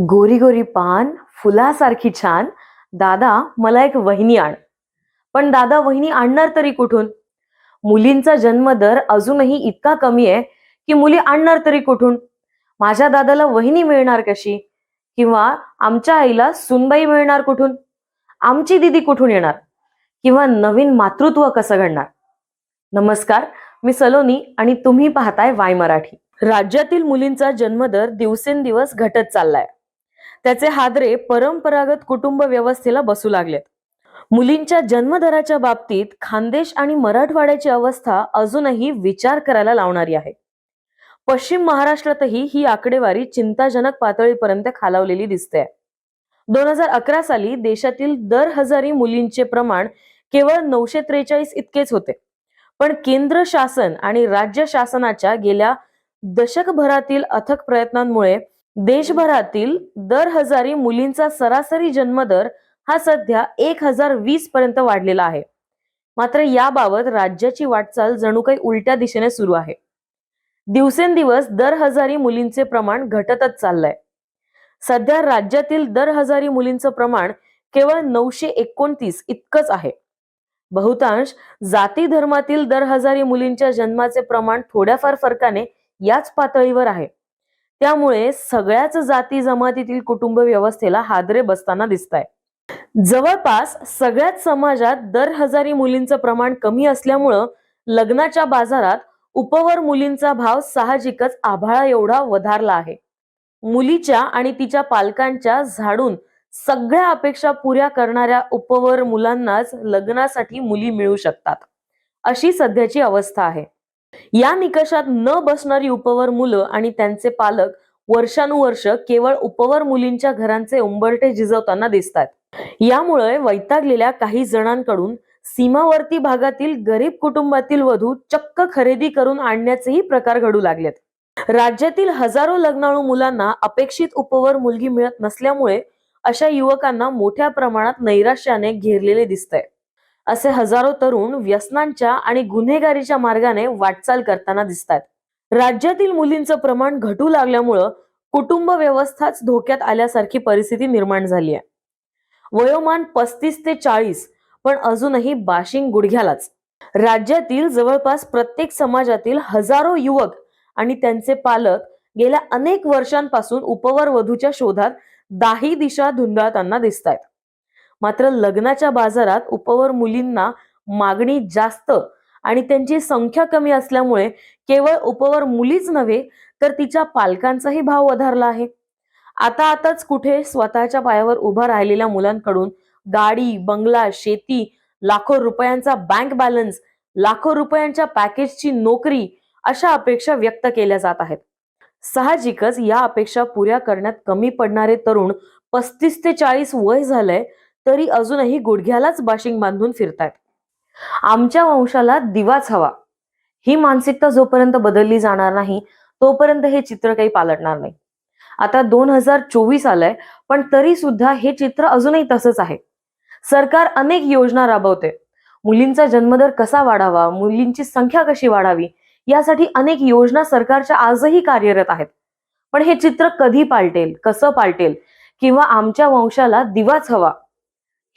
गोरी गोरी पान फुलासारखी छान. दादा मला एक वहिनी आण. पण दादा वहिनी आणणार तरी कुठून? मुलींचा जन्मदर अजूनही इतका कमी आहे की मुली आणणार तरी कुठून? माझ्या दादाला वहिनी मिळणार कशी? किंवा आमच्या आईला सुनबाई मिळणार कुठून? आमची दिदी कुठून येणार? किंवा नवीन मातृत्व कसं घडणार? नमस्कार मी सलोनी आणि तुम्ही पाहताय वाय मराठी. राज्यातील मुलींचा जन्मदर दिवसेंदिवस घटत चाललाय. त्याचे हादरे परंपरागत कुटुंब व्यवस्थेला बसू लागलेत. मुलींच्या जन्मदराच्या बाबतीत खानदेश आणि मराठवाड्याची अवस्था अजूनही विचार करायला लावणारी आहे. पश्चिम महाराष्ट्रातही ही आकडेवारी चिंताजनक पातळीपर्यंत खालावलेली दिसते दोन हजार अकरा साली देशातील दर हजारी मुलींचे प्रमाण केवळ नऊशे त्रेचाळीस इतकेच होते. पण केंद्र शासन आणि राज्य शासनाच्या गेल्या दशकभरातील अथक प्रयत्नांमुळे देशभरातील दर हजारी मुलींचा सरासरी जन्मदर हा सध्या एक हजार वीस पर्यंत वाढलेला आहे. मात्र याबाबत राज्याची वाटचाल जणू काही उलट्या दिशेने सुरू आहे. दिवसेंदिवस दर हजारी मुलींचे प्रमाण घटतच चाललंय. सध्या राज्यातील दर हजारी मुलींचं प्रमाण केवळ नऊशे एकोणतीस इतकंच आहे. बहुतांश जाती धर्मातील दर हजारी मुलींच्या जन्माचे प्रमाण थोड्याफार फरकाने याच पातळीवर आहे. त्यामुळे सगळ्याच जाती जमातीतील कुटुंब व्यवस्थेला हादरे बसताना दिसत आहे जवळपास सगळ्याच समाजात दर हजारी मुलींचं प्रमाण कमी असल्यामुळं लग्नाच्या बाजारात उपवर मुलींचा भाव साहजिकच आभाळा एवढा वधारला आहे. मुलीच्या आणि तिच्या पालकांच्या झाडून सगळ्या अपेक्षा पुऱ्या करणाऱ्या उपवर मुलांनाच लग्नासाठी मुली मिळू शकतात. अशी सध्याची अवस्था आहे. या निकषात न बसणारी उपवर मुलं आणि त्यांचे पालक वर्षानुवर्ष केवळ उपवर मुलींच्या घरांचे उंबरठे झिजवताना दिसतात. यामुळे वैतागलेल्या काही जणांकडून सीमावर्ती भागातील गरीब कुटुंबातील वधू चक्क खरेदी करून आणण्याचेही प्रकार घडू लागलेत. राज्यातील हजारो लग्नाळू मुलांना अपेक्षित उपवर मुलगी मिळत नसल्यामुळे अशा युवकांना मोठ्या प्रमाणात नैराश्याने घेरलेले दिसतंय. असे हजारो तरुण व्यसनांच्या आणि गुन्हेगारीच्या मार्गाने वाटचाल करताना दिसतात राज्यातील मुलींचं प्रमाण घटू लागल्यामुळं कुटुंब व्यवस्थाच धोक्यात आल्यासारखी परिस्थिती निर्माण झाली आहे. वयोमान पस्तीस ते चाळीस पण अजूनही बाशिंग गुडघ्यालाच. राज्यातील जवळपास प्रत्येक समाजातील हजारो युवक आणि त्यांचे पालक गेल्या अनेक वर्षांपासून उपवर वधूच्या शोधात दाही दिशा धुंदाळताना दिसत आहेत मात्र लग्नाच्या बाजारात उपवर मुलींना मागणी जास्त आणि त्यांची संख्या कमी असल्यामुळे केवळ उपवर मुलीच नव्हे तर तिच्या पालकांचाही भाव वधारला आहे. आता आताच कुठे स्वतःच्या पायावर उभा राहिलेल्या मुलांकडून गाडी बंगला शेती लाखो रुपयांचा बँक बॅलन्स लाखो रुपयांच्या पॅकेजची नोकरी अशा अपेक्षा व्यक्त केल्या जात आहेत. साहजिकच या अपेक्षा पुऱ्या करण्यात कमी पडणारे तरुण पस्तीस ते चाळीस वय झालंय तरी अजूनही गुडघ्यालाच बाशिंग बांधून फिरतायत. आमच्या वंशाला दिवाच हवा. ही मानसिकता जोपर्यंत बदलली जाणार नाही तोपर्यंत हे चित्र काही पालटणार नाही. आता दोन हजार चोवीस आलंय पण तरी सुद्धा हे चित्र अजूनही तसंच आहे. सरकार अनेक योजना राबवते. मुलींचा जन्मदर कसा वाढावा मुलींची संख्या कशी वाढावी यासाठी अनेक योजना सरकारच्या आजही कार्यरत आहेत. पण हे चित्र कधी पालटेल कसं पालटेल किंवा आमच्या वंशाला दिवाच हवा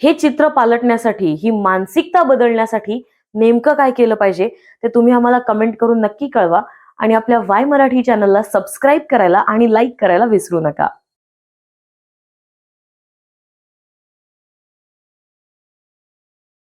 हे चित्र पालटण्यासाठी ही मानसिकता बदलण्यासाठी नेमकं काय केलं पाहिजे ते तुम्ही आम्हाला कमेंट करून नक्की कळवा. आणि आपल्या वाय मराठी चॅनलला सबस्क्राईब करायला आणि लाईक करायला विसरू नका.